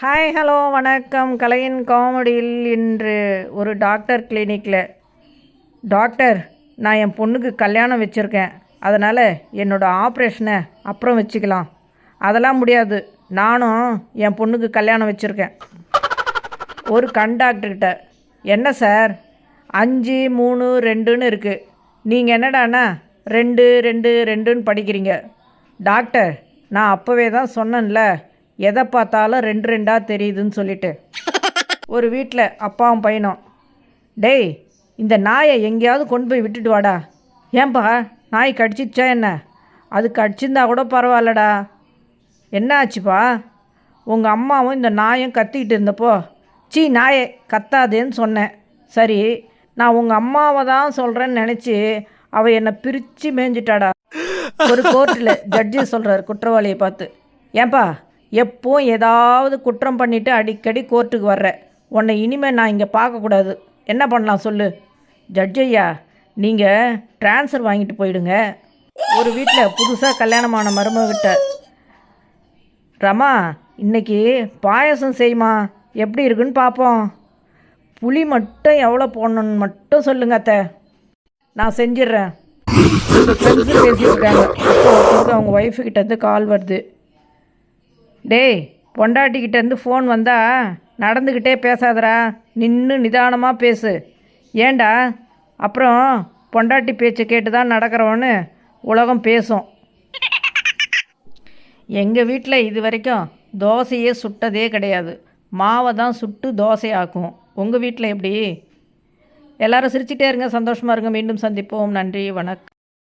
Hi hello வணக்கம். கலையின் காமெடியில் இன்று ஒரு டாக்டர் கிளினிக்கில் டாக்டர் நான் என் பொண்ணுக்கு கல்யாணம் வச்சுருக்கேன். அதனால் என்னோடய ஆப்ரேஷனை அப்புறம் வச்சுக்கலாம். அதெல்லாம் முடியாது. நானும் என் பொண்ணுக்கு கல்யாணம் வச்சுருக்கேன். ஒரு கண் டாக்டர்கிட்ட என்ன சார்? அஞ்சு மூணு ரெண்டுன்னு இருக்குது நீங்கள் என்னடாண்ணா ரெண்டு ரெண்டு ரெண்டுன்னு படிக்கிறீங்க. டாக்டர் நான் அப்போவே தான் சொன்னேன்ல எதை பார்த்தாலும் ரெண்டு ரெண்டாக தெரியுதுன்னு சொல்லிட்டு. ஒரு வீட்டில் அப்பாவும் பையனும் டேய் இந்த நாயை எங்கேயாவது கொண்டு போய் விட்டுட்டு வாடா. ஏன்பா நாய் கடிச்சிச்சா என்ன? அது கடிச்சிருந்தா கூட பரவாயில்லடா. என்ன ஆச்சுப்பா உங்கள் அம்மாவும் இந்த நாயும் கத்திக்கிட்டு இருந்தப்போ சீ நாயே கத்தாதேன்னு சொன்னேன். சரி நான் உங்கள் அம்மாவை தான் சொல்கிறேன்னு நினச்சி அவள் என்னை பிரித்து மேய்ஞ்சிட்டாடா. ஒரு கோர்ட்டில் ஜட்ஜி சொல்கிறார் குற்றவாளியை பார்த்து. ஏன்பா எப்போ ஏதாவது குற்றம் பண்ணிவிட்டு அடிக்கடி கோர்ட்டுக்கு வர்ற? உன்னை இனிமேல் நான் இங்கே பார்க்கக்கூடாது. என்ன பண்ணலாம் சொல்லு? ஜட்ஜ் ஐயா நீங்கள் ட்ரான்ஸ்ஃபர் வாங்கிட்டு போயிடுங்க. ஒரு வீட்டில் புதுசாக கல்யாணமான மருமகிட்ட ரமா இன்னைக்கு பாயசம் செய்யுமா எப்படி இருக்குன்னு பார்ப்போம் புளி மட்டும் எவ்வளோ போடணுன்னு மட்டும் சொல்லுங்க அத்தை. நான் செஞ்சிடுறேன். ஃப்ரெண்ட்ஸு பேசிட்டு இருக்காங்க. அவங்க ஒய்ஃபு கிட்டேருந்து கால் வருது. டேய் பொண்டாட்டிக்கிட்டேருந்து ஃபோன் வந்தா நடந்துக்கிட்டே பேசாதடா. நின்று நிதானமாக பேசு. ஏன்டா அப்புறம் பொண்டாட்டி பேச்சை கேட்டு தான் நடக்கிறவன்னு உலகம் பேசும். எங்கள் வீட்டில் இது வரைக்கும் தோசையே சுட்டதே கிடையாது. மாவை தான் சுட்டு தோசை ஆக்கும். உங்கள் வீட்டில் எப்படி? எல்லாரும் சிரிச்சிட்டே இருங்க. சந்தோஷமாக இருங்க. மீண்டும் சந்திப்போம். நன்றி. வணக்கம்.